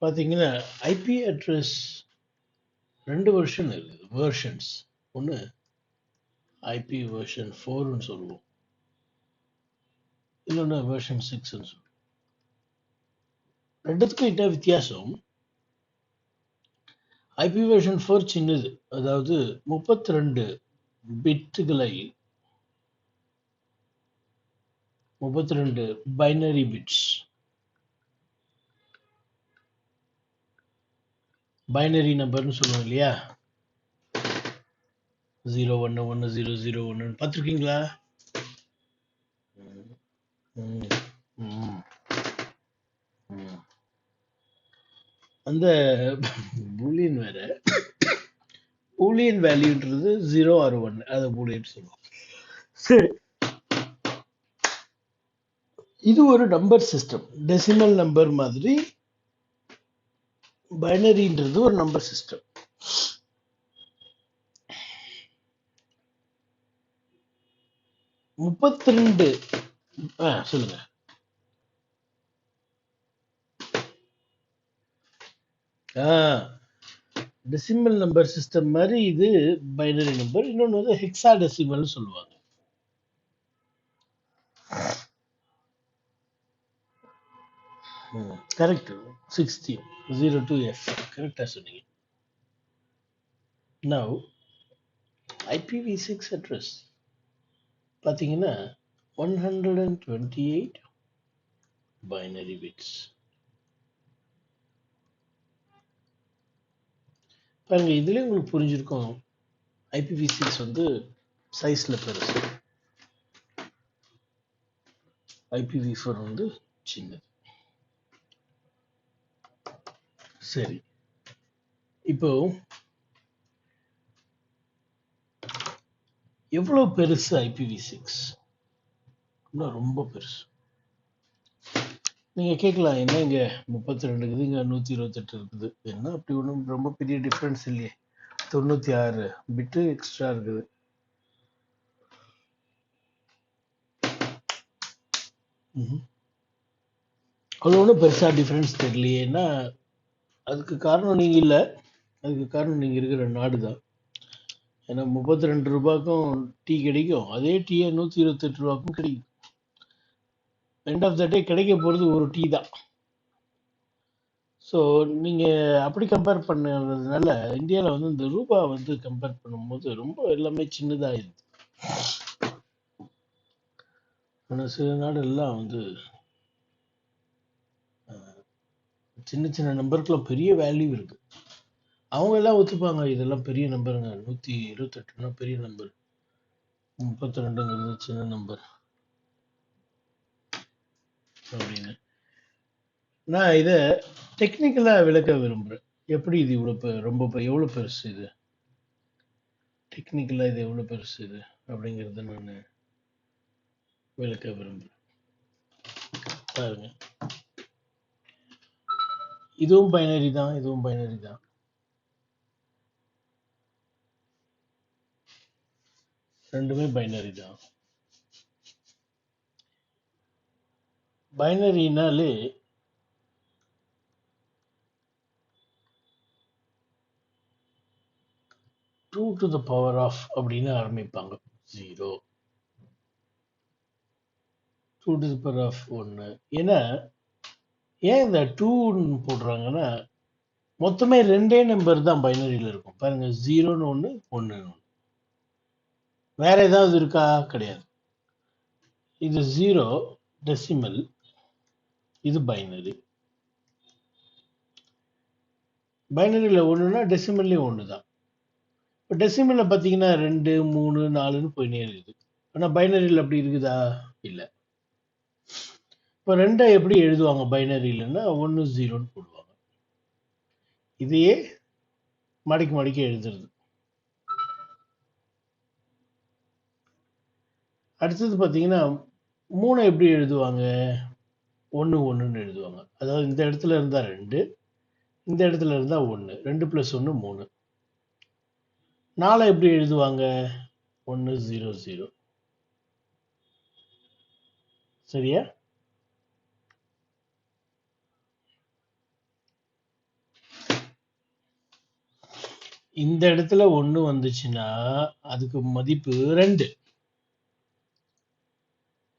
பார்த்தீங்கன்னா IP address ரெண்டு version இருக்குது. வெர்ஷன்ஸ் ஒன்று ஐபி வெர்ஷன் ஃபோர்னு சொல்லுவோம். இல்லைன்னா வேர்ஷன் சிக்ஸ்ன்னு சொல்லுவோம். ரெண்டுத்துக்கும் என்ன வித்தியாசம்? ஐபி வெர்ஷன் ஃபோர் சின்னது. அதாவது முப்பத்தி ரெண்டு பிட்டுகளை முப்பத்தி ரெண்டு பைனரி பிட்ஸ் பைனரி நம்பர்னு சொல்லுவோம் இல்லையா? ஜீரோ ஒன்று ஒன்று ஜீரோ ஜீரோ ஒன்று பார்த்துருக்கீங்களா. அந்த பூலியன் வேற. பூலியன் வேல்யூன்றது ஜீரோ ஆர் ஒன் அதை பூலியன் சொல்லுவோம். சரி. இது ஒரு நம்பர் சிஸ்டம் டெசிமல் நம்பர் மாதிரி பைனரின்றது ஒரு நம்பர் சிஸ்டம். முப்பத்தி ரெண்டு சொல்லுங்க. டெசிமல் நம்பர் சிஸ்டம் மாதிரி இது பைனரி நம்பர் இன்னொன்று வந்து ஹெக்ஸா டெசிமல்னு சொல்லுவாங்க. Correct sixteen zero two F கரெக்டாக சொன்னீங்க. நவ் ஐபிவி சிக்ஸ் அட்ரஸ் பார்த்தீங்கன்னா one hundred and twenty eight binary bits பாருங்க இதுலேயே உங்களுக்கு புரிஞ்சிருக்கும். ஐபிவி சிக்ஸ் வந்து சைஸில் பெருசு. ஐபிவி ஃபோர் வந்து சின்னது. சரி. இப்போ எவ்வளோ பெருசு ஐபிவி சிக்ஸ்? இன்னும் ரொம்ப பெருசு. நீங்கள் கேட்கலாம் என்ன இங்கே முப்பத்தி ரெண்டு இருக்குது இங்கே நூற்றி இருபத்தெட்டு இருக்குது. என்ன அப்படி ஒன்றும் ரொம்ப பெரிய டிஃப்ரென்ஸ் இல்லையே. தொண்ணூற்றி ஆறு பிட்டு எக்ஸ்ட்ரா இருக்குது. அது ஒன்றும் பெருசாக டிஃப்ரென்ஸ் தெரியலையேன்னா அதுக்கு காரணம் நீங்கள் இல்லை. அதுக்கு காரணம் நீங்கள் இருக்கிற நாடு தான். ஏன்னா முப்பத்தி ரெண்டு ரூபாய்க்கும் டீ கிடைக்கும். அதே டீயை நூற்றி இருபத்தெட்டு ரூபாய்க்கும் கிடைக்கும். எண்ட் ஆஃப் த டே கிடைக்க போகிறது ஒரு டீ தான். ஸோ நீங்கள் அப்படி கம்பேர் பண்ணுறதுனால இந்தியாவில் வந்து இந்த ரூபா வந்து கம்பேர் பண்ணும்போது ரொம்ப எல்லாமே சின்னதாகிடுது ஆனால் சில நாடெல்லாம் வந்து சின்ன சின்ன நம்பருக்குலாம் பெரிய வேல்யூ இருக்கு. அவங்க எல்லாம் ஒத்துப்பாங்க இதெல்லாம் பெரிய நம்பருங்க. நூற்றி இருபத்தெட்டுனா பெரிய நம்பர். முப்பத்தி ரெண்டுங்கிறது சின்ன நம்பர். அப்படின்னு. நான் இதை டெக்னிக்கலாக விளக்க விரும்புகிறேன் எப்படி இது இவ்வளோ ரொம்ப பெ- எவ்வளோ பெருசு இது? டெக்னிக்கலாக இது எவ்வளோ பெருசு இது? அப்படிங்கிறத நான் விளக்க விரும்புகிறேன் பாருங்க. இதுவும் பைனரி தான் இதுவும் பைனரி தான். ரெண்டுமே பைனரி தான். பைனரினாலே two to the power of அப்படின்னு ஆரம்பிப்பாங்க. Zero two to the power of ஒன்று ஏன்னா ஏன் இந்த டூன்னு போடுறாங்கன்னா மொத்தமே ரெண்டே நம்பர் தான் பைனரியில் இருக்கும். பாருங்க ஜீரோன்னு ஒன்று ஒன்றுன்னு ஒன்று வேற ஏதாவது இருக்கா? கிடையாது. இது ஜீரோ டெசிமல் இது பைனரி பைனரியில் ஒன்றுனா டெசிமல்லையும் ஒன்று தான் இப்போ டெசிமலில் பார்த்தீங்கன்னா ரெண்டு மூணு நாலுன்னு போயினே இருக்குது. ஆனால் பைனரியில் அப்படி இருக்குதா? இல்லை. இப்போ ரெண்டை எப்படி எழுதுவாங்க? பைனரியிலன்னா ஒன்று ஜீரோன்னு போடுவாங்க. இதையே மடக்கி மடிக்க எழுதுறது. அடுத்தது பார்த்தீங்கன்னா மூணை எப்படி எழுதுவாங்க? ஒன்று ஒன்றுன்னு எழுதுவாங்க. அதாவது இந்த இடத்துல இருந்தால் ரெண்டு இந்த இடத்துல இருந்தால் ஒன்று ரெண்டு ப்ளஸ் ஒன்று மூணு. நாலை எப்படி எழுதுவாங்க? ஒன்று ஜீரோ ஜீரோ. சரியா? இந்த இடத்துல ஒண்ணு வந்துச்சுன்னா அதுக்கு மதிப்பு ரெண்டு.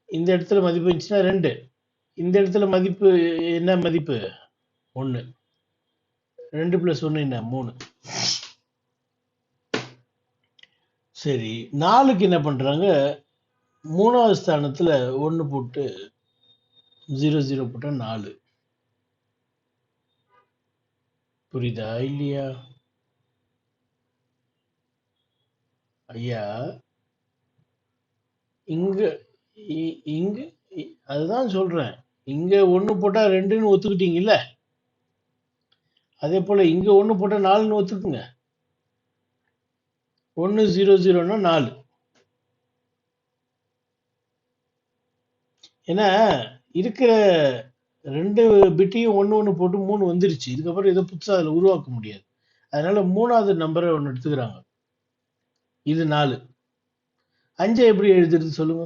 இந்த இடத்துல மதிப்பு இருந்துச்சுன்னா ரெண்டு. இந்த இடத்துல மதிப்பு என்ன மதிப்பு? ஒண்ணு. ரெண்டு பிளஸ் ஒண்ணு என்ன? மூணு. சரி நாலுக்கு என்ன பண்றாங்க? மூணாவது ஸ்தானத்துல ஒண்ணு போட்டு ஜீரோ ஜீரோ போட்டா நாலு. புரியுதா இல்லையா? ஐயா இங்க இ- இங்க அதுதான் சொல்றேன். இங்க ஒண்ணு போட்டா ரெண்டுன்னு ஒத்துக்கிட்டீங்கல்ல? அதே போல இங்க ஒண்ணு போட்டா நாலுன்னு ஒத்துக்குங்க. ஒன்னு ஜீரோ ஜீரோனா நாலு. ஏன்னா இருக்கிற ரெண்டு பிட்டையும் ஒன்று ஒன்று போட்டு மூணு வந்துருச்சு. இதுக்கப்புறம் இதை புதுசாக அதில் உருவாக்க முடியாது. அதனால மூணாவது நம்பரை ஒன்று எடுத்துக்கிறாங்க. இது நாலு. அஞ்சை எப்படி எழுதுறது சொல்லுங்க.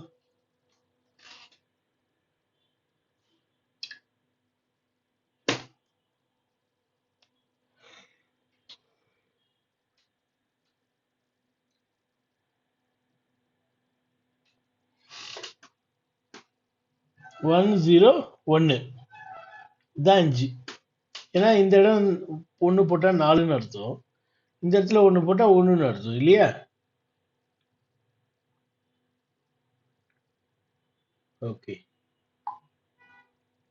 ஒன் ஜீரோ ஒன்னு. இதான் அஞ்சு. ஏன்னா இந்த இடம் ஒண்ணு போட்டா நாலுன்னு அர்த்தம். இந்த இடத்துல ஒண்ணு போட்டா ஒன்றுன்னு அர்த்தம் இல்லையா? ஓகே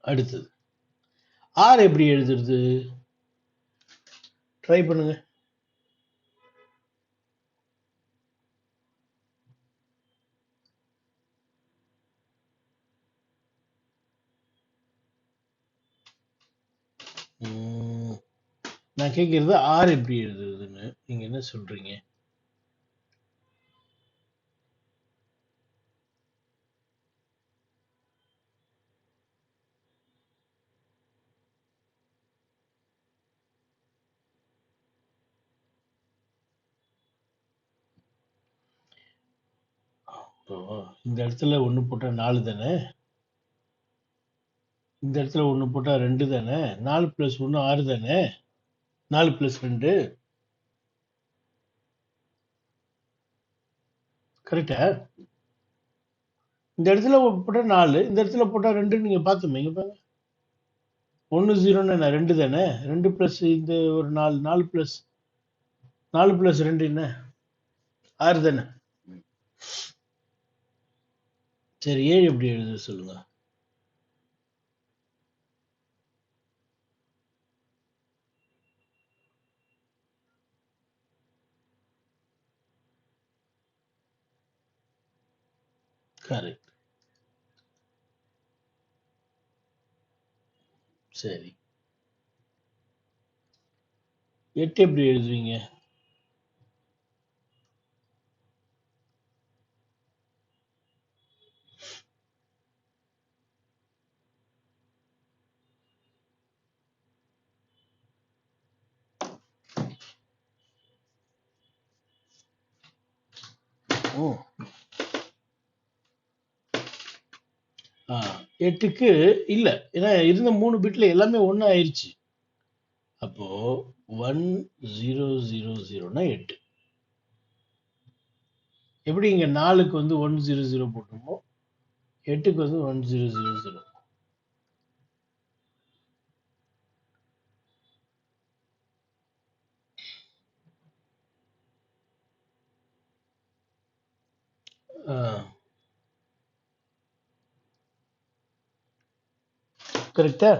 அடுத்தது. ஆர் எப்படி எழுதுறது? ட்ரை பண்ணுங்க. நான் கேட்கறது ஆர் எப்படி எழுதுறதுன்னு. நீங்க என்ன சொல்றீங்க? இப்போ இந்த இடத்துல ஒன்று போட்டா நாலு தானே? இந்த இடத்துல ஒன்று போட்டா ரெண்டு தானே? நாலு பிளஸ் ஒன்று ஆறு தானே? நாலு பிளஸ் ரெண்டு? கரெக்டா இந்த இடத்துல போட்டா நாலு இந்த இடத்துல போட்டா ரெண்டு நீங்க பார்த்துமே இங்கே பாருங்க. ஒன்று ஜீரோன்னு என்ன? ரெண்டு தானே? ரெண்டு ப்ளஸ் இந்த ஒரு நாலு நாலு பிளஸ் நாலு பிளஸ் ரெண்டு என்ன? ஆறு தானே? சரி ஏழு எப்படி எழுத சொல்லுங்க. கரெக்ட் சரி. எட்டு எப்படி எழுதுவீங்க எட்டுக்கு இல்லை. ஏன்னா இருந்த மூணு பிட்ல எல்லாமே ஒன்று ஆயிடுச்சு அப்போ ஒன் ஜீரோ ஜீரோ ஜீரோனா எட்டு. எப்படி இங்க நாலுக்கு வந்து ஒன் ஜீரோ ஜீரோ போட்டோமோ எட்டுக்கு வந்து ஒன் ஜீரோ ஜீரோ ஜீரோ கரெக்டா?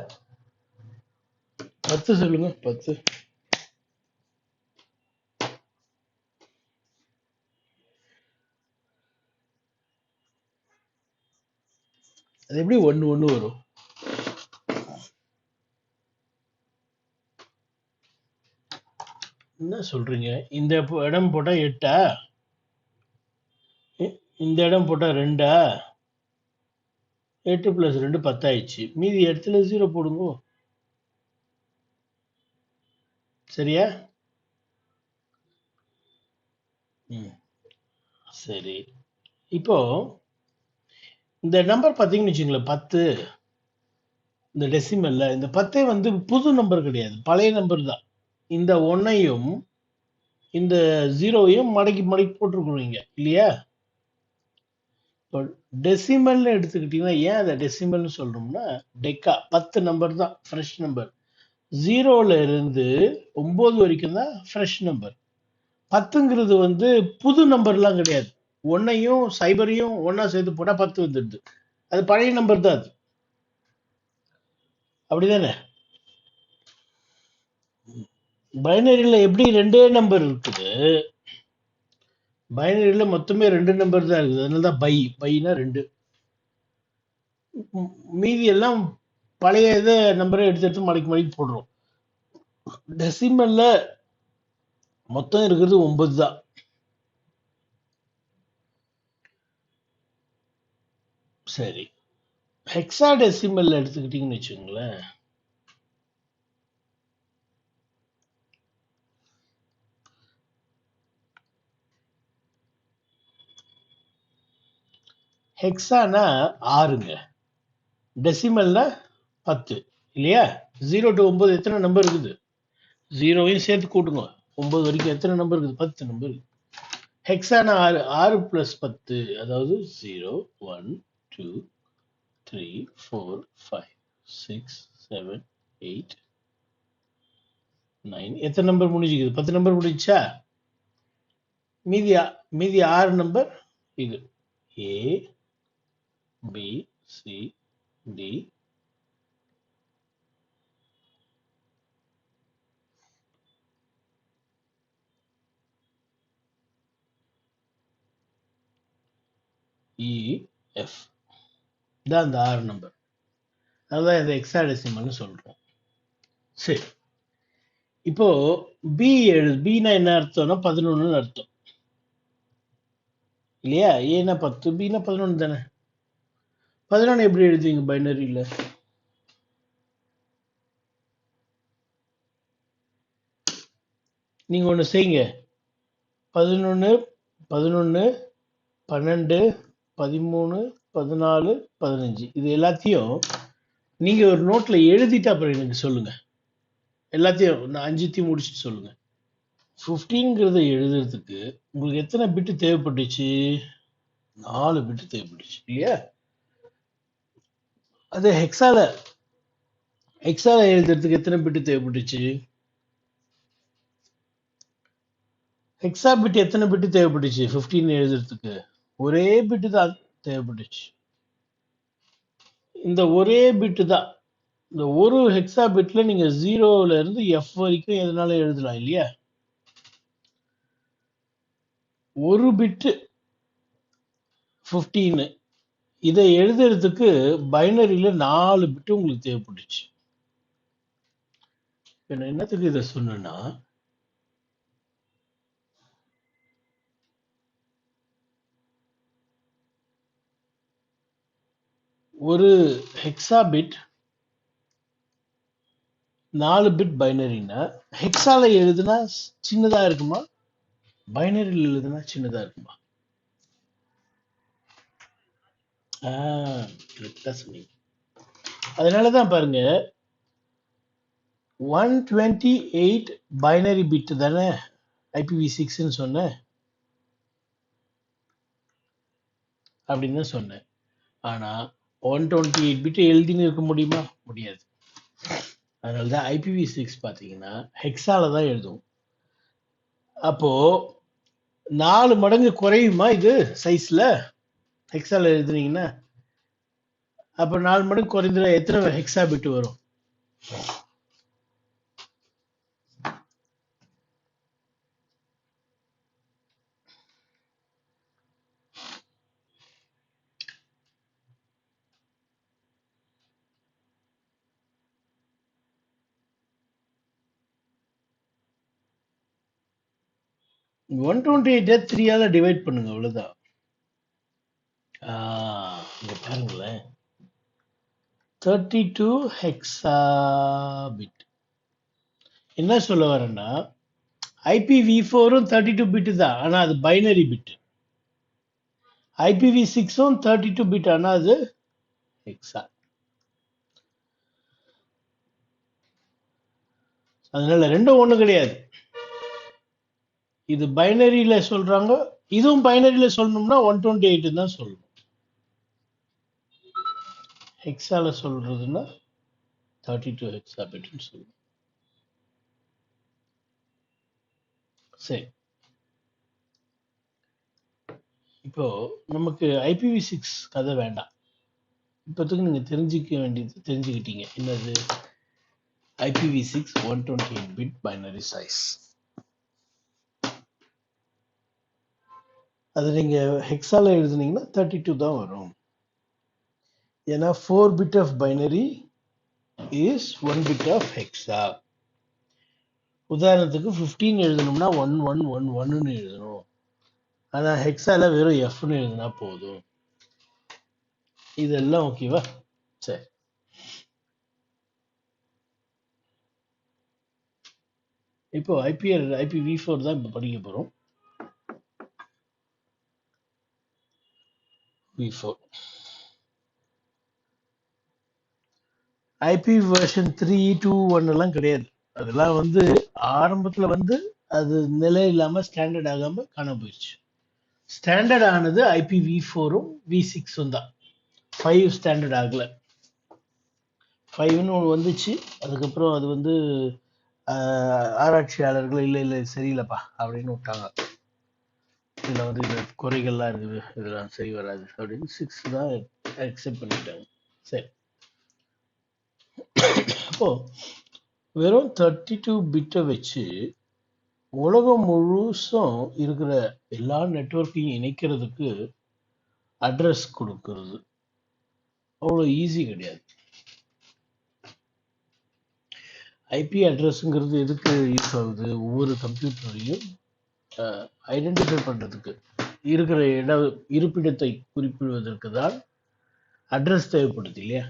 பத்து சொல்லுங்க பத்து. அது எப்படி ஒன்று ஒன்று வரும்? என்ன சொல்றீங்க? இந்த இடம் போட்டா எட்டா? இந்த இடம் போட்டா ரெண்டா? எட்டு ப்ளஸ் ரெண்டு பத்தாயிடுச்சு. மீதி இடத்துல ஜீரோ போடுங்கோ. சரியா? ம். சரி. இப்போ இந்த நம்பர் பார்த்தீங்கன்னு வச்சுங்களேன் பத்து. இந்த டெசிமல்ல இந்த பத்தே வந்து புது நம்பர் கிடையாது. பழைய நம்பர் தான். இந்த ஒன்னையும் இந்த ஜீரோவையும் மடக்கி மடக்கி போட்டிருக்கீங்க இல்லையா? இப்போ டெசிமல்னு எடுத்துக்கிட்டிங்கன்னா ஏன் அதை டெசிமல்னு சொல்கிறோம்னா டெக்கா பத்து நம்பர் தான் ஃப்ரெஷ் நம்பர் ஜீரோவில் இருந்து ஒம்பது வரைக்கும் தான் ஃப்ரெஷ் நம்பர் பத்துங்கிறது வந்து புது நம்பர்லாம் கிடையாது. ஒன்னையும் சைபரையும் ஒன்றா சேர்த்து போட்டால் பத்து வந்துடுது. அது பழைய நம்பர் தான் அது. அப்படிதானே? பைனரியில் எப்படி ரெண்டே நம்பர் இருக்குது? பைனரியில் மொத்தமே ரெண்டு நம்பர் தான் இருக்குது. அதனால தான் பை. பைனா ரெண்டு. மீதி எல்லாம் பழைய இதை நம்பரை எடுத்து எடுத்து மலைக்கு மலைக்கு போடுறோம். டெசிமல்ல மொத்தம் இருக்கிறது ஒன்பது தான். சரி. ஹெக்ஸா டெசிமல்ல எடுத்துக்கிட்டீங்கன்னு வச்சுக்கோங்களேன். ஹெக்ஸானா ஆறுங்க. டெசிமல்னா பத்து இல்லையா? ஜீரோ டு ஒம்பது எத்தனை நம்பர் இருக்குது? ஜீரோவையும் சேர்த்து கூட்டுங்க. ஒம்பது வரைக்கும் எத்தனை நம்பர் இருக்குது? பத்து நம்பர் இருக்குது. ஹெக்ஸானா ஆறு ஆறு ப்ளஸ் பத்து அதாவது zero one two three four five six seven eight nine எத்தனை நம்பர் முடிஞ்சுக்குது பத்து நம்பர் முடிச்சா மீதி மீதி ஆறு நம்பர் இது. A B C D E F இதான் அந்த ஆறு நம்பர் அதான் இதை எக்ஸாடெசிமல்னு சொல்றோம். சரி. இப்போ பி எழு பினா என்ன அர்த்தம்னா பதினொன்றுன்னு அர்த்தம். இல்லையா? ஏன்னா பத்து பினா பதினொன்று தானே? பதினொன்று எப்படி எழுதுவீங்க பைனரியில்? நீங்கள் ஒன்று செய்யுங்க. பதினொன்று பதினொன்று பன்னெண்டு பதிமூணு பதினாலு பதினஞ்சு. இது எல்லாத்தையும் நீங்கள் ஒரு நோட்டில் எழுதிட்டு அப்புறம் எனக்கு சொல்லுங்கள் எல்லாத்தையும் நான் அஞ்சுத்தையும் முடிச்சுட்டு சொல்லுங்கள் ஃபிஃப்டீன்கிறத எழுதுறதுக்கு உங்களுக்கு எத்தனை பிட்டு தேவைப்பட்டுச்சு? நாலு பிட்டு தேவைப்பட்டுச்சு இல்லையா? அது ஹெக்ஸால ஹெக்ஸால எழுதுறதுக்கு எத்தனை பிட்டு தேவைப்பட்டுச்சு? ஹெக்ஸா பிட் எத்தனை பிட்டு தேவைப்பட்டுச்சு? 15 எழுதுறதுக்கு. ஒரே பிட்டு தான் தேவைப்பட்டுச்சு. இந்த ஒரே பிட்டு தான். இந்த ஒரு ஹெக்ஸா பிட்ல நீங்க ஜீரோல இருந்து எஃப் வரைக்கும் எதனால எழுதலாம் இல்லையா? ஒரு பிட்டு 15 இதை எழுதுறதுக்கு பைனரியில நாலு பிட்டு உங்களுக்கு தேவைப்பட்டுச்சு. நான் என்னத்துக்கு இதை சொன்னேன்னா ஒரு ஹெக்ஸா பிட் நாலு பிட் பைனரினா ஹெக்ஸால எழுதுனா சின்னதா இருக்குமா? பைனரியில் எழுதுனா சின்னதா இருக்குமா? ஆஹ் கரெக்டா சொன்னீங்க பாருங்க one twenty eight binary bit தானே ஐபிவி சிக்ஸ்ன்னு சொன்னேன். அப்படின்னு தான் சொன்னேன். ஆனால் ஒன் டுவெண்ட்டி எயிட் பிட்டு எழுதின்னு இருக்க முடியுமா? முடியாது. அதனால தான் ஐபிவி சிக்ஸ் பார்த்தீங்கன்னா ஹெக்ஸால தான் எழுதும். அப்போ நாலு மடங்கு குறையுமா இது சைஸில் ஹெக்ஸாவில் எழுதுனீங்கன்னா அப்போ நாலு மடங்கு குறைந்த எத்தனை ஹெக்ஸா பிட்டு வரும்? ஒன் டுவெண்ட்டி எயிட் த்ரீயால் டிவைட் பண்ணுங்க அவ்வளோதான் பாருங்களேன் தேர்ட்டி டூ ஹெக்ஸாபிட் என்ன சொல்ல வரேன்னா ஐபிவி ஃபோரும் தேர்ட்டி டூ பிட்டு தான் ஆனா அது பைனரி பிட் ஐபிவி சிக்ஸும் தேர்ட்டி டூ பிட் ஆனா அது ஹெக்ஸா அதனால ரெண்டும் ஒண்ணு கிடையாது. இது பைனரியில் சொல்றாங்க இதுவும் பைனரியில் சொல்லணும்னா ஒன் டுவெண்ட்டி எயிட் தான் சொல்லணும். ஹெக்ஸாவில் சொல்கிறதுன்னா தேர்ட்டி டூ ஹெக்ஸா பிட்னு சொல்லணும் சரி. இப்போ நமக்கு ஐபிவி சிக்ஸ் கதை வேண்டாம். இப்போத்துக்கு நீங்கள் தெரிஞ்சுக்க வேண்டியது தெரிஞ்சுக்கிட்டீங்க. என்னது? IPv six one twenty eight bit binary size அது நீங்கள் ஹெக்ஸாவில் எழுதுனீங்கன்னா தேர்ட்டி டூ தான் வரும். ஏன்னா four bit of binary is one bit of hexa உதாரணத்துக்கு ஃபிஃப்டீன் எழுதணும்னா ஒன் ஒன் ஒன் ஒன்னு எழுதணும். ஆனால் ஹெக்ஸால வெறும் எஃப்னு எழுதினா போதும். இதெல்லாம் ஓகேவா சரி. இப்போ ஐபிஎல் ஐபி வி ஃபோர் தான் இப்போ படிக்க போகிறோம் v four IP version three two one எல்லாம் கிடையாது. அதெல்லாம் வந்து ஆரம்பத்துல வந்து அது நிலை இல்லாம ஸ்டாண்டர்ட் ஆகாம காண போயிடுச்சு ஸ்டாண்டர்ட் ஆனது ஐபி வி ஃபோரும் வி சிக்ஸும் தான். ஃபைவ் ஸ்டாண்டர்ட் ஆகல. ஃபைவ்னு ஒன்று வந்துச்சு. அதுக்கப்புறம் அது வந்து ஆராய்ச்சியாளர்கள் இல்லை இல்லை சரியில்லைப்பா அப்படின்னு விட்டாங்க. இதில் வந்து இந்த குறைகள்லாம் இருக்குது இதெல்லாம் சரி வராது அப்படின்னு சிக்ஸ் தான் அக்செப்ட் பண்ணிட்டாங்க. சரி. அப்போ வெறும் தேர்ட்டி டூ பிட்டை வச்சு உலகம் முழுசும் இருக்கிற எல்லா நெட்வொர்க்கையும் இணைக்கிறதுக்கு அட்ரஸ் கொடுக்கறது. அவ்வளோ ஈஸி கிடையாது. ஐபி அட்ரஸ்ங்கிறது எதுக்கு யூஸ் ஆகுது? ஒவ்வொரு கம்ப்யூட்டரையும் ஐடென்டிஃபை பண்ணுறதுக்கு இருக்கிற இட இருப்பிடத்தை குறிப்பிடுவதற்கு தான் அட்ரஸ் தேவைப்படுது இல்லையா?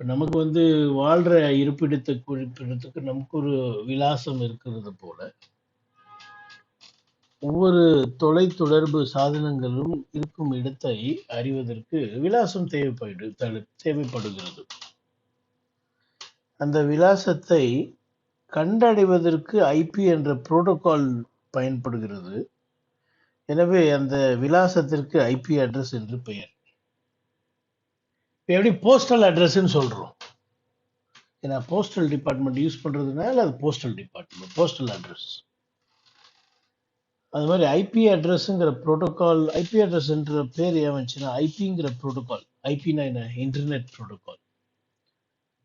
நமக்கு வந்து வாழ்ற இருப்பிடத்தை குறிப்பிடத்துக்கு நமக்கு ஒரு விலாசம் இருக்கிறது போல. ஒவ்வொரு தொலைத்தொடர்பு சாதனங்களும் இருக்கும் இடத்தை அறிவதற்கு விலாசம் தேவைப்படு தேவைப்படுகிறது. அந்த விலாசத்தை கண்டடைவதற்கு ஐபி என்ற புரோட்டோகால் பயன்படுகிறது. எனவே அந்த விலாசத்திற்கு ஐபி அட்ரஸ் என்று பெயர். எப்படி போஸ்டல் அட்ரஸ்ன்னு சொல்றோம். ஏன்னா போஸ்டல் டிபார்ட்மெண்ட் யூஸ் பண்றதுனால அது போஸ்டல் டிபார்ட்மெண்ட் போஸ்டல் அட்ரஸ் அது மாதிரி ஐபி அட்ரஸ்ங்கிற புரோட்டோகால் ஐபி அட்ரஸ்ன்ற பேர் ஏன் வந்துச்சுன்னா ஐபிங்கிற புரோட்டோகால் ஐபினா என்ன? இன்டர்நெட் ப்ரோட்டோகால்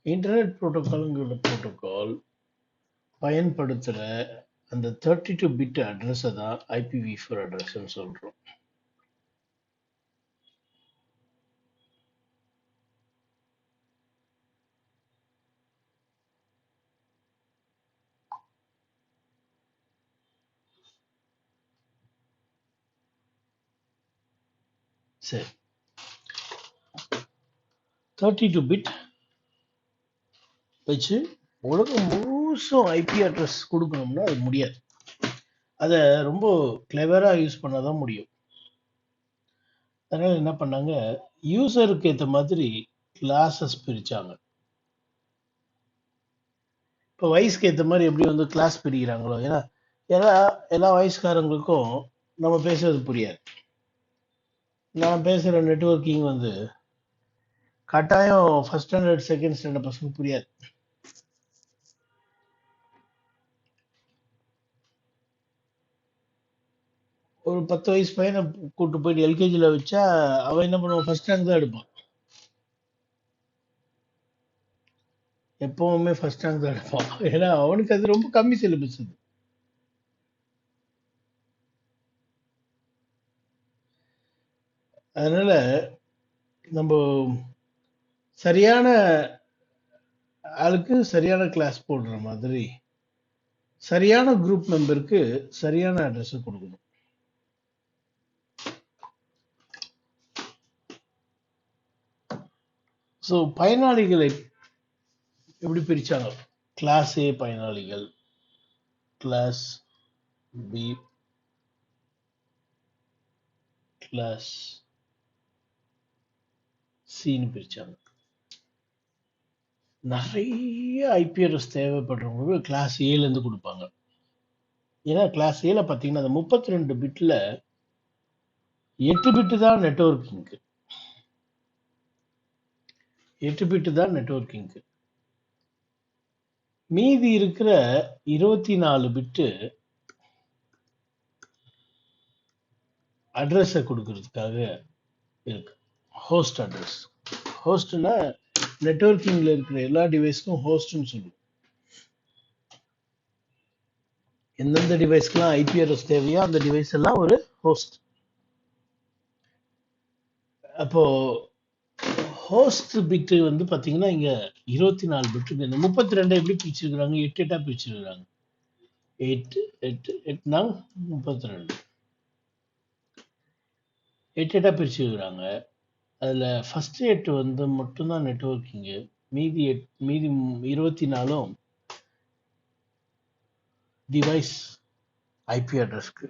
இன்டர்நெட் புரோட்டோகால்ங்கிற புரோட்டோகால் பயன்படுத்துகிற அந்த தேர்ட்டி டூ பிட் அட்ரஸை தான் ஐபிவி ஃபோர் அட்ரஸ்ன்னு சொல்கிறோம் சரி. தேர்ட்டி டூ பிட் வச்சு உலகம் முழுசும் ஐபி அட்ரஸ் கொடுக்கணும்னா அது முடியாது. அதை ரொம்ப கிளவராக யூஸ் பண்ண தான் முடியும். அதனால என்ன பண்ணாங்க? யூசருக்கு ஏற்ற மாதிரி கிளாஸஸ் பிரிச்சாங்க. இப்போ வயசுக்கு ஏற்ற மாதிரி எப்படி வந்து கிளாஸ் பிரிக்கிறாங்களோ? ஏன்னா ஏன்னா எல்லா வயசுக்காரங்களுக்கும் நம்ம பேசுறது புரியாது. நான் பேசுகிற நெட்வொர்க்கிங் வந்து கட்டாயம் ஃபஸ்ட் ஸ்டாண்டர்ட் செகண்ட் ஸ்டாண்டர்ட் பசங்க புரியாது. ஒரு பத்து வயசு பையனை கூட்டு போயிட்டு எல்கேஜியில் வச்சா அவன் என்ன பண்ணுவான்? ஃபர்ஸ்ட் ரேங்க் தான் எடுப்பான். எப்பவுமே ஃபர்ஸ்ட் ரேங்க் தான் எடுப்பான். ஏன்னா அவனுக்கு அது ரொம்ப கம்மி சிலபஸ் அது. அதனால நம்ம சரியான ஆளுக்கு சரியான கிளாஸ் போடுற மாதிரி சரியான குரூப் மெம்பருக்கு சரியான அட்ரஸ் கொடுக்கணும். ஸோ பயனாளிகளை எப்படி பிரித்தாங்க கிளாஸ் ஏ பயனாளிகள் கிளாஸ் பி கிளாஸ் சின்னு பிரித்தாங்க நிறைய ஐபி தேவைப்படுறவங்களுக்கு கிளாஸ் ஏலேருந்து கொடுப்பாங்க. ஏன்னா கிளாஸ் ஏல பார்த்தீங்கன்னா அந்த முப்பத்தி ரெண்டு பிட்ல எட்டு பிட்டு தான் நெட்ஒர்க்கிங்க்கு எட்டு பிட்டு தான் நெட்ஒர்க்கிங்க்கு மீதி இருக்கிற இருபத்தி நாலு பிட்டு அட்ரஸை கொடுக்கறதுக்காக இருக்கு. ஹோஸ்ட் அட்ரஸ் ஹோஸ்ட்னா நெட்ஒர்க்கிங்ல இருக்கிற எல்லா டிவைஸ்க்கும் ஹோஸ்ட்னு சொல்லுவோம் எந்தெந்த டிவைஸ்க்கெல்லாம் ஐபிஆர்எஸ் தேவையோ அந்த டிவைஸ் எல்லாம் ஒரு ஹோஸ்ட். அப்போ ஹோஸ்ட் பிட்டு வந்து பார்த்தீங்கன்னா இங்க இருபத்தி நாலு பிட்டு இந்த முப்பத்தி ரெண்டு எப்படி பிரிச்சிருக்கிறாங்க? எட்டு எட்டா பிரிச்சிருக்கிறாங்க. எட்டு எட்டு எட்டுனா முப்பத்தி ரெண்டு எட்டு எட்டா பிரிச்சிருக்கிறாங்க. அதில் ஃபர்ஸ்ட் எட்டு வந்து மட்டும்தான் நெட்ஒர்க்கிங்கு மீதி எட் மீதி இருபத்தி நாலும் டிவைஸ் ஐபி அட்ரஸ்க்கு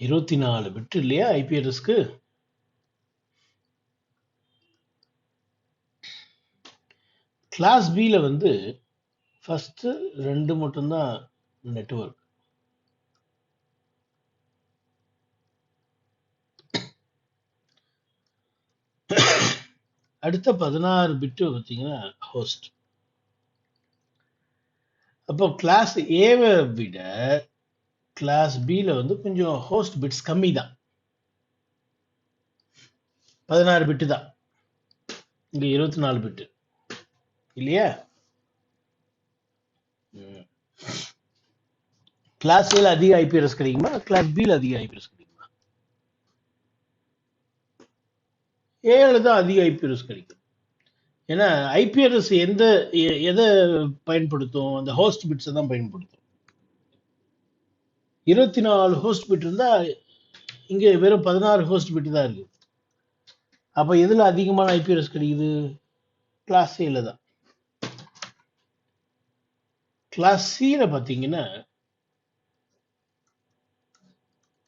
இருபத்தி நாலு பிட் இல்லையா ஐபி அட்ரஸ்க்கு கிளாஸ் பியில் வந்து ஃபஸ்ட்டு ரெண்டு மட்டும்தான் நெட்வொர்க் அடுத்த பதினாறு பிட்டு பார்த்தீங்கன்னா ஹோஸ்ட் அப்போ கிளாஸ் ஏவை விட கிளாஸ் பியில் வந்து கொஞ்சம் ஹோஸ்ட் பிட்ஸ் கம்மி தான் பதினாறு பிட்டு தான். இங்கே இருபத்தி நாலு பிட்டு இல்லையா கிளாஸ் ஏல அதிக ஐபிஎஸ் கிடைக்குமா? கிளாஸ் பியில் அதிக ஐபிஎஸ் கிடைக்கும்? ஏழு தான் அதிக ஐபிஎஸ் கிடைக்கும் ஏன்னா ஐபிஎஸ் எந்த எதை பயன்படுத்தும்? அந்த ஹோஸ்ட் பிட்ஸை தான் பயன்படுத்தும். இருபத்தி நாலு ஹோஸ்ட் பிட் இருந்தா இங்க வெறும் பதினாறு ஹோஸ்ட் பிட் தான் இருக்கு. அப்ப எதுல அதிகமான ஐபிஎஸ் கிடைக்குது? கிளாஸ் சியில் தான். கிளாஸ் சியில் பாத்தீங்கன்னா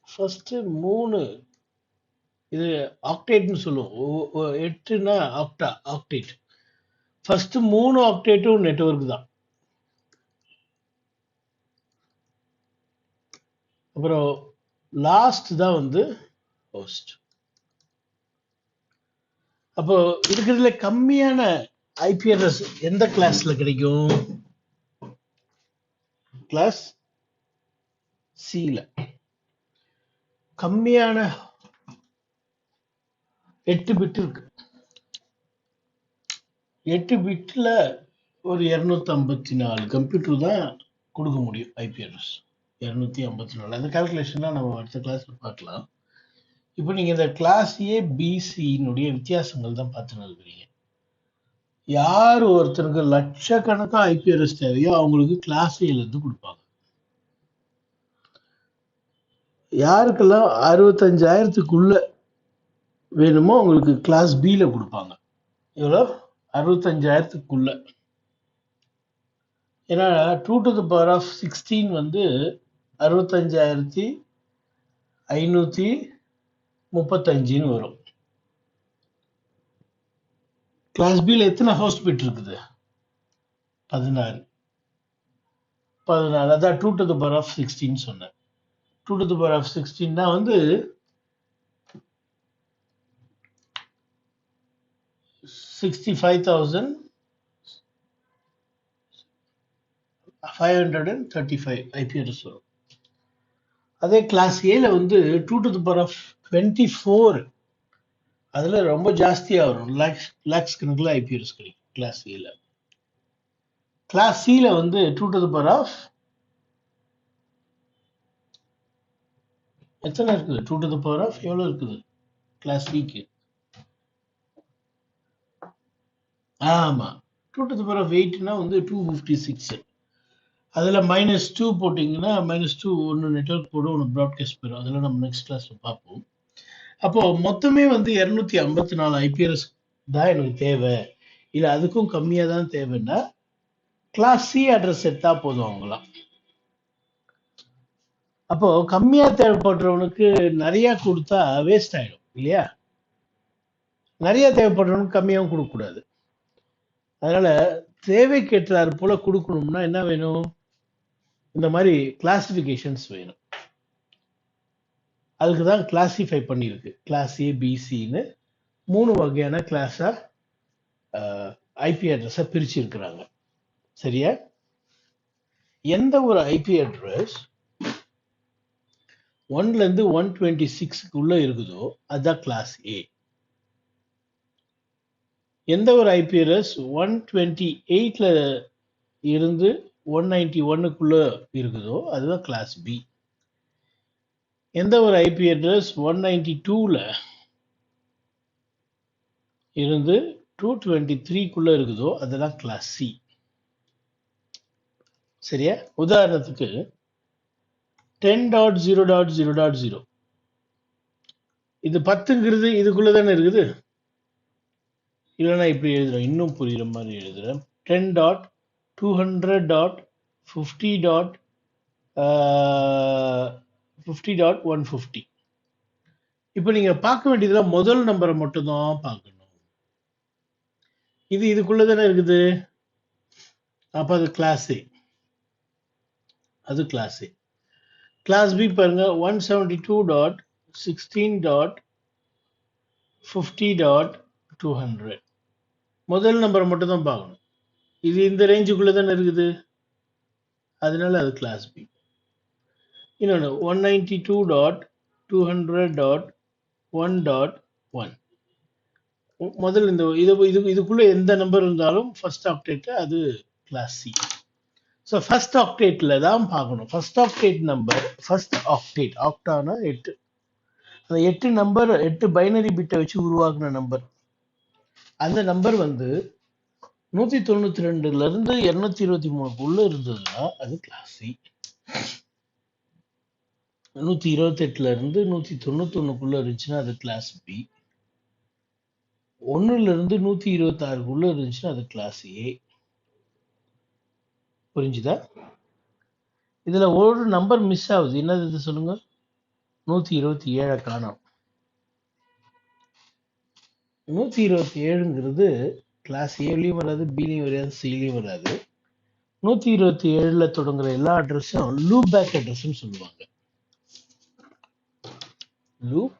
ஃபஸ்ட்டு மூணு இது ஆக்டேட்னு சொல்லுவோம். எட்டுனா ஆக்டா ஆக்டேட் ஃபர்ஸ்ட் மூணு ஆக்டேட்டும் நெட்வொர்க் தான். அப்புறம் லாஸ்ட் தான் வந்து ஹோஸ்ட் அப்போ இருக்கிறதுல கம்மியான ஐபி அட்ரஸ் எந்த கிளாஸ்ல கிடைக்கும்? கிளாஸ் சில கம்மியான எட்டு பிட் இருக்கு. எட்டு பிட்ல ஒரு இருநூத்தி ஐம்பத்தி நாலு கம்ப்யூட்டர் தான் கொடுக்க முடியும் ஐபி அட்ரஸ் இருநூத்தி ஐம்பத்தி நாலு அந்த கால்குலேஷன்லாம் நம்ம அடுத்த கிளாஸ்ல பார்க்கலாம். இப்போ நீங்க இந்த கிளாஸ் ஏ பிசியினுடைய வித்தியாசங்கள் தான் பார்த்துன்னு இருக்கிறீங்க யார் ஒருத்தருக்கு லட்சக்கணக்கா ஐபி அட்ரஸ் தேவையோ அவங்களுக்கு கிளாஸ் ஏலேருந்து கொடுப்பாங்க. யாருக்கெல்லாம் அறுபத்தஞ்சாயிரத்துக்குள்ள வேணுமோ உங்களுக்கு கிளாஸ் பில கொடுப்பாங்க. எவ்வளோ? அறுபத்தஞ்சாயிரத்துக்குள்ள. ஏன்னா two to the power of sixteen வந்து அறுபத்தஞ்சாயிரத்தி ஐநூற்றி முப்பத்தஞ்சுன்னு வரும். கிளாஸ் பியில் எத்தனை ஹவுஸ் பிட் இருக்குது? பதினாறு. பதினாறு. அதான் two to the power of sixteen சொன்னேன். Two to the power of சிக்ஸ்டீன்னா வந்து sixty five thousand five hundred and thirty five வரும் அதே கிளாஸ் ஏல வந்து two to the power of twenty four அதில் ரொம்ப ஜாஸ்தியாக வரும். லேக்ஸ் லேக்ஸ் கணக்கில் ஐபிஎஸ் கிடைக்கும் கிளாஸ் ஏல கிளாஸ் சியில் வந்து two to the power of எத்தனை இருக்குது? Two to the power of எவ்வளோ இருக்குது? கிளாஸ் சிக்கு ஆமாம் டூ டு பவர் ஆஃப் எயிட்னா வந்து டூ ஃபிஃப்டி சிக்ஸ் அதில் மைனஸ் டூ போட்டிங்கன்னா மைனஸ் டூ ஒன்று நெட்ஒர்க் போடும் ஒன்று ப்ராட்காஸ்ட் போயிடும். அதெல்லாம் நம்ம நெக்ஸ்ட் கிளாஸில் பார்ப்போம். அப்போது மொத்தமே வந்து இரநூத்தி ஐம்பத்தி நாலு ஐபிஎஸ் தான் எனக்கு தேவை. இல்லை அதுக்கும் கம்மியாக தான் தேவைன்னா கிளாஸ் சி அட்ரஸ் எடுத்தா போதும் அவங்களாம் அப்போ கம்மியா தேவைப்படுறவனுக்கு நிறைய கொடுத்தா வேஸ்ட் ஆயிடும் இல்லையா? நிறைய தேவைப்படுறவனுக்கு கம்மியாகவும் கொடுக்கக்கூடாது. அதனால தேவைக்கேற்றார் போல கொடுக்கணும்னா என்ன வேணும்? இந்த மாதிரி கிளாசிபிகேஷன்ஸ் வேணும். அதுக்கு தான் கிளாசிஃபை பண்ணியிருக்கு கிளாஸ் ஏ பிசின்னு மூணு வகையான கிளாஸாக ஐபி அட்ரஸை பிரிச்சிருக்கிறாங்க. சரியா? எந்த ஒரு ஐபி அட்ரஸ் ஒன்லேருந்து ஒன் டுவெண்ட்டி சிக்ஸ்க்குள்ளே இருக்குதோ அதுதான் கிளாஸ் ஏ எந்த ஒரு ஐபிஎல்எஸ் ஒன் டுவெண்ட்டி எயிட்ல இருந்து ஒன் நைன்டி ஒன்னுக்குள்ள இருக்குதோ அதுதான் கிளாஸ் பி எந்த ஒரு ஐபி அட்ரஸ் ஒன் நைன்டி டூவில் இருந்து டூ டுவெண்ட்டி த்ரீக்குள்ளே இருக்குதோ அதெல்லாம் கிளாஸ் சி சரியா? உதாரணத்துக்கு ten dot zero dot zero dot zero இது பத்துங்கிறது இதுக்குள்ளே தானே இருக்குது? இல்லைன்னா இப்படி எழுதுகிறேன் இன்னும் புரிகிற மாதிரி எழுதுகிறேன் ten dot two hundred dot fifty dot fifty dot one fifty இப்போ நீங்கள் பார்க்க வேண்டியதில் முதல் நம்பரை மட்டும்தான் பார்க்கணும். இது இதுக்குள்ளே தானே இருக்குது? அப்போ அது கிளாஸ் ஏ அது கிளாஸ் ஏ கிளாஸ் பி பாருங்கள் one seventy two dot sixteen dot fifty dot two hundred முதல் நம்பரை மட்டும் தான் பார்க்கணும். இது இந்த ரேஞ்சுக்குள்ளே தானே இருக்குது? அதனால அது கிளாஸ் பி இன்னொன்று one ninety two dot two hundred dot one dot one முதல்ல இந்த இது இது இதுக்குள்ளே எந்த நம்பர் இருந்தாலும் ஃபர்ஸ்ட் ஆக்டேட் அது கிளாஸ் சி ஸோ ஃபர்ஸ்ட் ஆக்டேட்டில் தான் பார்க்கணும். First octet number first octet ஆக்டானா எட்டு. அந்த எட்டு நம்பர் எட்டு பைனரி பிட்டை வச்சு உருவாக்குன நம்பர் அந்த நம்பர் வந்து நூத்தி தொண்ணூத்தி ரெண்டுல இருந்து இருநூத்தி இருபத்தி மூணுக்குள்ள இருந்ததுன்னா அது கிளாஸ் சி நூத்தி இருபத்தி எட்டுல இருந்து நூத்தி தொண்ணூத்தி ஒண்ணுக்குள்ள இருந்துச்சுன்னா அது கிளாஸ் பி ஒண்ணுல இருந்து நூத்தி இருபத்தி ஆறுக்குள்ள இருந்துச்சுன்னா அது கிளாஸ் ஏ புரிஞ்சுதா? இதுல ஒரு நம்பர் மிஸ் ஆகுது. என்னது இது சொல்லுங்க? நூத்தி இருபத்தி ஏழை காணோம். நூற்றி இருபத்தி ஏழுங்கிறது கிளாஸ் ஏலையும் வராது பிலையும் வராது சிலையும் வராது. நூற்றி இருபத்தி ஏழில் தொடங்குற எல்லா அட்ரஸும் லூப் பேக் அட்ரஸ்ன்னு சொல்லுவாங்க. லூப்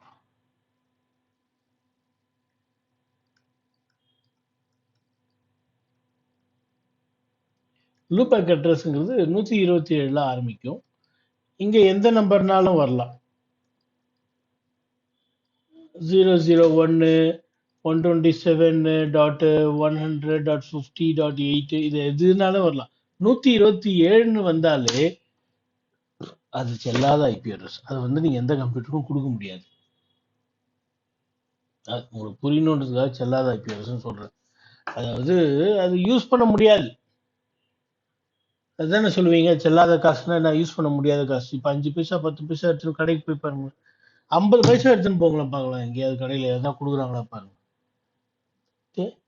லூப் பேக் அட்ரஸ்ங்கிறது நூற்றி இருபத்தி ஏழில் ஆரம்பிக்கும். இங்கே எந்த நம்பர்னாலும் வரலாம். ஜீரோ ஜீரோ ஒன்று 127 dot one hundred dot fifty dot eight இது எதுனாலும் வரலாம். நூற்றி இருபத்தி ஏழுன்னு வந்தாலே அது செல்லாத ஐபி அட்ரஸ் அது வந்து நீங்கள் எந்த கம்ப்யூட்டருக்கும் கொடுக்க முடியாது. அது உங்களுக்கு புரியணுன்றதுக்காக செல்லாத ஐபி அட்ரஸ்ன்னு சொல்கிறேன் அதாவது அது யூஸ் பண்ண முடியாது. அதுதானே சொல்லுவீங்க? செல்லாத காசுனா நான் யூஸ் பண்ண முடியாத காசு. இப்போ அஞ்சு பைசா பத்து பைசா எடுத்துன்னு கடைக்கு போய் பாருங்க ஐம்பது பைசா எடுத்துன்னு போங்களேன் பார்க்கலாம் எங்கேயாவது கடையில் எதாவது கொடுக்குறாங்களா பாருங்கள் தே-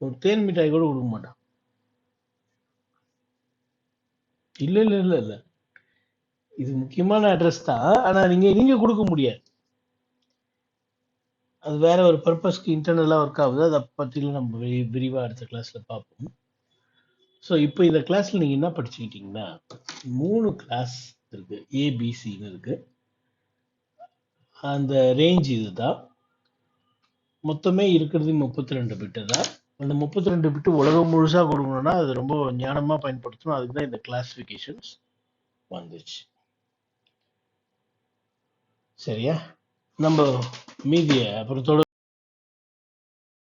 ஒரு தேன் மிட்டாய் கூட கொடுக்க மாட்டான் இல்ல இல்ல இல்ல இல்ல. இது முக்கியமான அட்ரஸ் தான். ஆனா நீங்க நீங்க கொடுக்க முடியாது. அது வேற ஒரு பர்பஸ்க்கு இன்டர்னலாக ஒர்க் ஆகுது. அதை பற்றிலாம் நம்ம விரிவாக அடுத்த கிளாஸ்ல பார்ப்போம். ஸோ இப்போ இந்த கிளாஸில் நீங்க என்ன படிச்சுக்கிட்டீங்கன்னா மூணு கிளாஸ் இருக்கு. ஏபிசின்னு இருக்கு. அந்த ரேஞ்ச் இதுதான். மொத்தமே இருக்கிறது முப்பத்தி ரெண்டு பிட்டு தான். அந்த முப்பத்தி ரெண்டு பிட்டு உலகம் முழுசா கொடுக்கணும்னா அது ரொம்ப ஞானமா பயன்படுத்தணும். அதுக்கு தான் இந்த கிளாஸிஃபிகேஷன்ஸ் வந்துச்சு. சரியா? நம்ம மீதியை அப்புறத்தோட